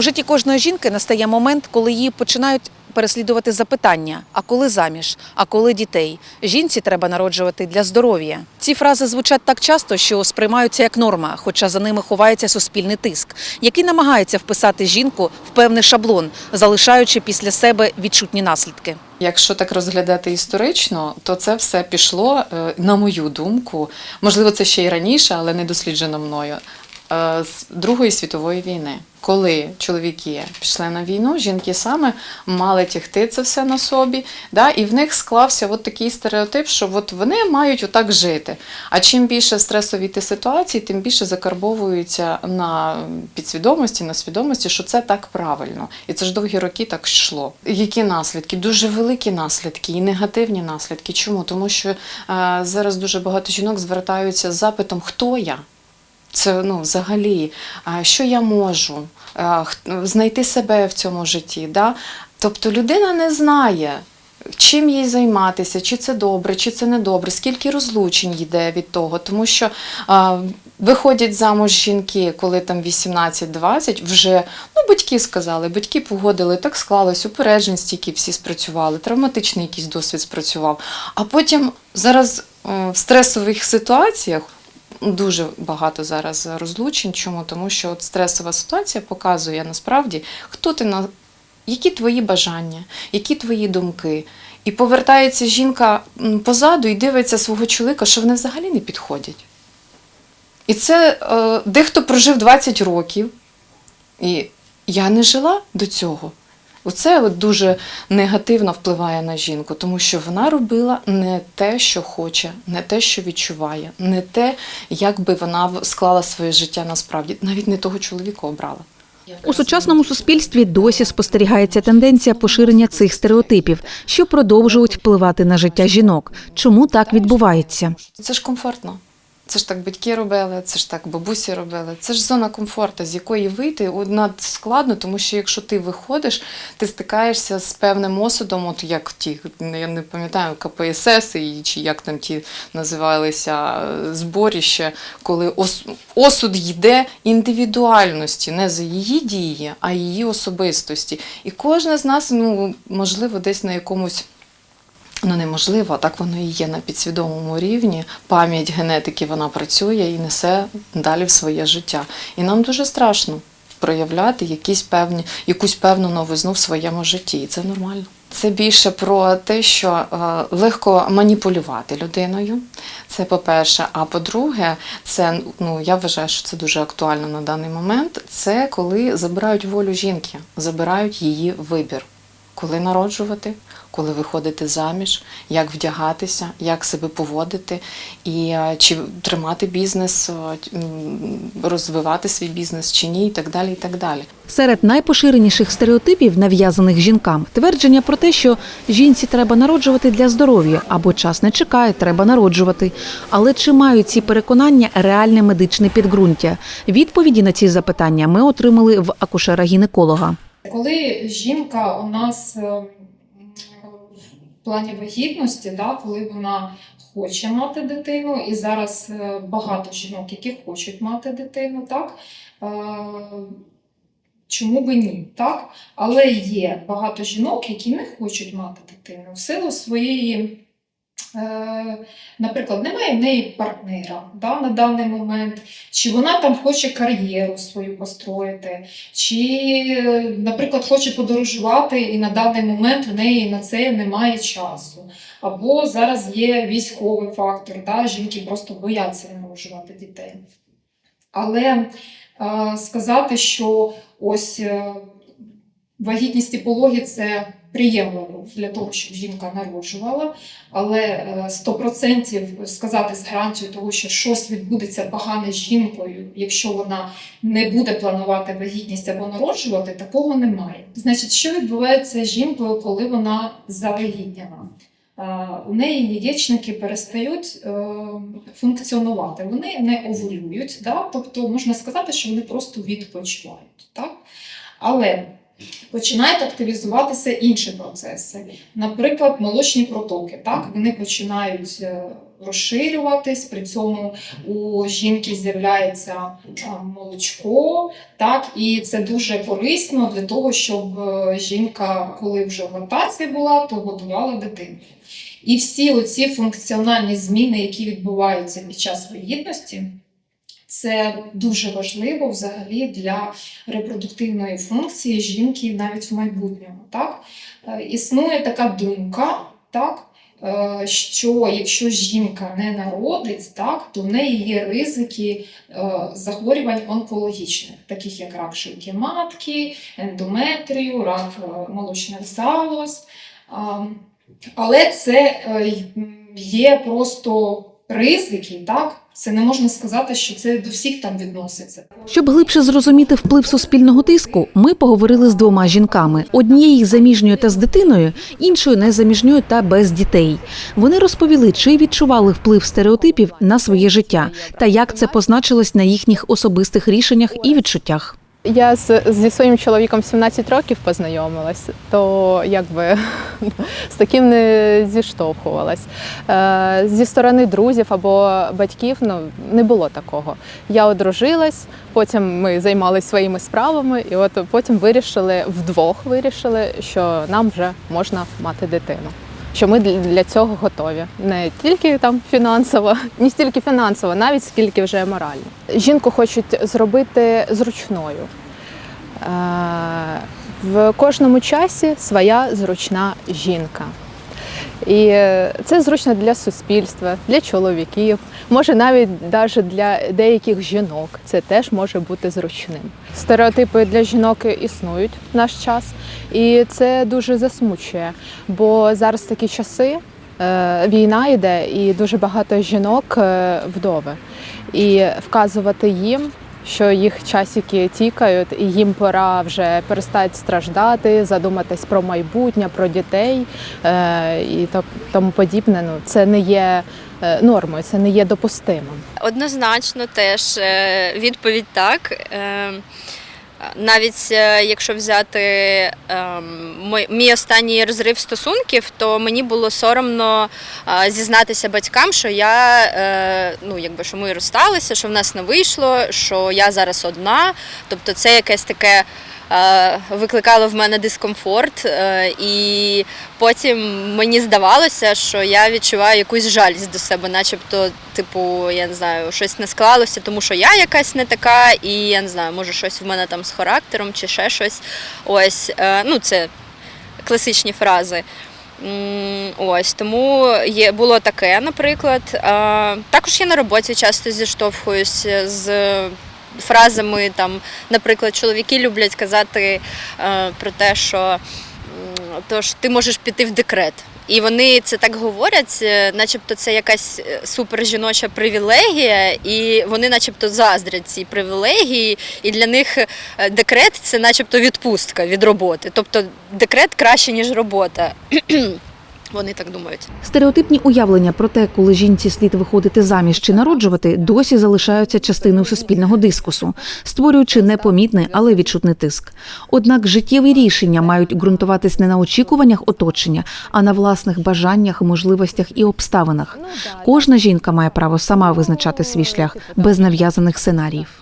У житті кожної жінки настає момент, коли її починають переслідувати запитання: а коли заміж, а коли дітей? Жінці треба народжувати для здоров'я. Ці фрази звучать так часто, що сприймаються як норма, хоча за ними ховається суспільний тиск, який намагається вписати жінку в певний шаблон, залишаючи після себе відчутні наслідки. Якщо так розглядати історично, то це все пішло, е, на мою думку, можливо, це ще й раніше, але не досліджено мною. Е, З Другої світової війни, коли чоловіки пішли на війну, жінки саме мали тягти це все на собі, да, і в них склався от такий стереотип, що от вони мають отак жити. А чим більше стресові ті ситуації, тим більше закарбовуються на підсвідомості, на свідомості, що це так правильно. І це ж довгі роки так йшло. Які наслідки? Дуже великі наслідки і негативні наслідки. Чому? Тому що е, зараз дуже багато жінок звертаються з запитом, хто я? Це ну, взагалі, що я можу знайти себе в цьому житті. Да? Тобто людина не знає, чим їй займатися, чи це добре, чи це не добре, скільки розлучень йде від того. Тому що виходять замуж жінки, коли там 18-20, вже ну, батьки сказали, батьки погодили, так склалось, упереджень стільки всі спрацювали, травматичний якийсь досвід спрацював. А потім зараз е, в стресових ситуаціях. Дуже багато зараз розлучень. Чому? Тому що от стресова ситуація показує насправді, хто ти на які твої бажання, які твої думки. І повертається жінка позаду і дивиться свого чоловіка, що вони взагалі не підходять. І це е, дехто прожив 20 років, і я не жила до цього. Оце от дуже негативно впливає на жінку, тому що вона робила не те, що хоче, не те, що відчуває, не те, як би вона склала своє життя насправді, навіть не того чоловіка обрала. У сучасному суспільстві досі спостерігається тенденція поширення цих стереотипів, що продовжують впливати на життя жінок. Чому так відбувається? Це ж комфортно. Це ж так батьки робили, це ж так бабусі робили. Це ж зона комфорту, з якої вийти одна складно, тому що якщо ти виходиш, ти стикаєшся з певним осудом, от як ті, я не пам'ятаю, КПСС чи як там ті називалися е, зборіща, коли ос- осуд йде індивідуальності, не за її дії, а її особистості. І кожна з нас, ну можливо, десь на якомусь. Ну, неможливо, так воно і є на підсвідомому рівні. Пам'ять генетики вона працює і несе далі в своє життя. І нам дуже страшно проявляти якісь певні, якусь певну новизну в своєму житті. І це нормально. Це більше про те, що е, легко маніпулювати людиною. Це по-перше. А по-друге, це ну я вважаю, що це дуже актуально на даний момент. Це коли забирають волю жінки, забирають її вибір коли народжувати, коли виходити заміж, як вдягатися, як себе поводити, і е, чи тримати бізнес, е, розвивати свій бізнес чи ні, і так далі. І так далі. Серед найпоширеніших стереотипів, нав'язаних жінкам, твердження про те, що жінці треба народжувати для здоров'я або час не чекає, треба народжувати. Але чи мають ці переконання реальне медичне підґрунтя? Відповіді на ці запитання ми отримали в акушера-гінеколога. Коли жінка у нас е, в плані вагітності, да, коли вона хоче мати дитину, і зараз е, багато жінок, які хочуть мати дитину, так? е, Чому би ні? Так? Але є багато жінок, які не хочуть мати дитину в силу своєї. Е, наприклад, немає в неї партнера да, на даний момент, чи вона там хоче кар'єру свою построїти, чи, наприклад, хоче подорожувати, і на даний момент в неї на це немає часу. Або зараз є військовий фактор, да, жінки просто бояться народжувати дітей. Але е, сказати, що ось е, вагітність і пологи це приємно для того, щоб жінка народжувала, але е, 100% сказати з гарантією того, що щось відбудеться погане з жінкою, якщо вона не буде планувати вагітність або народжувати, такого немає. Значить, що відбувається з жінкою, коли вона завагітняна? Е, У неї яєчники перестають е, функціонувати, вони не овулюють, да? тобто можна сказати, що вони просто відпочивають. Так? Але починають активізуватися інші процеси. Наприклад, молочні протоки. Так? Вони починають е, розширюватись, при цьому у жінки з'являється е, молочко, так? і це дуже корисно для того, щоб е, жінка, коли вже в лактації була, то годувала дитину. І всі оці функціональні зміни, які відбуваються під час вагітності, це дуже важливо взагалі для репродуктивної функції жінки навіть в майбутньому. Так? Е, Існує така думка, так? е, що якщо жінка не народить, так, то в неї є ризики е, захворювань онкологічних, таких як рак шийки матки, ендометрію, рак молочних залоз. Але це є просто ризики, так? Це не можна сказати, що це до всіх там відноситься. Щоб глибше зрозуміти вплив суспільного тиску, ми поговорили з двома жінками: однією заміжньою та з дитиною, іншою незаміжньою та без дітей. Вони розповіли, чи відчували вплив стереотипів на своє життя та як це позначилось на їхніх особистих рішеннях і відчуттях. Я з, зі своїм чоловіком 17 років познайомилась, то якби з таким не зіштовхувалась. Е, зі сторони друзів або батьків ну, не було такого. Я одружилась, потім ми займалися своїми справами, і от потім вирішили вдвох вирішили, що нам вже можна мати дитину. Що ми для цього готові не тільки там фінансово, не стільки фінансово, навіть скільки вже морально. Жінку хочуть зробити зручною. Е, В кожному часі своя зручна жінка. І е, це зручно для суспільства, для чоловіків, може навіть навіть для деяких жінок це теж може бути зручним. Стереотипи для жінок існують в наш час, і це дуже засмучує, бо зараз такі часи, е, війна йде, і дуже багато жінок е, вдови. І вказувати їм, що їх часики тікають, і їм пора вже перестати страждати, задуматись про майбутнє, про дітей е, і тому подібне. Ну це не є е, нормою, це не є допустимим. Однозначно теж е, відповідь так. Навіть е, якщо взяти ем, мій останній розрив стосунків, то мені було соромно е, зізнатися батькам, що я е, ну якби що ми розсталися, що в нас не вийшло, що я зараз одна. Тобто це якесь таке викликало в мене дискомфорт, е, і потім мені здавалося, що я відчуваю якусь жалість до себе, начебто, типу, я не знаю, щось не склалося, тому що я якась не така, і я не знаю, може щось в мене там з характером чи ще щось. Ось, е, ну це класичні фрази. Ось тому є було таке, наприклад. Також я на роботі часто зіштовхуюся з фразами там, наприклад, чоловіки люблять казати е, про те, що тож ти можеш піти в декрет. І вони це так говорять, е, начебто це якась е, супержіноча привілегія, і вони, начебто, заздрять цій привілегії, і для них декрет це начебто відпустка від роботи. Тобто декрет краще, ніж робота. Вони так думають. Стереотипні уявлення про те, коли жінці слід виходити заміж чи народжувати, досі залишаються частиною суспільного дискусу, створюючи непомітний, але відчутний тиск. Однак життєві рішення мають ґрунтуватись не на очікуваннях оточення, а на власних бажаннях, можливостях і обставинах. Кожна жінка має право сама визначати свій шлях без нав'язаних сценаріїв.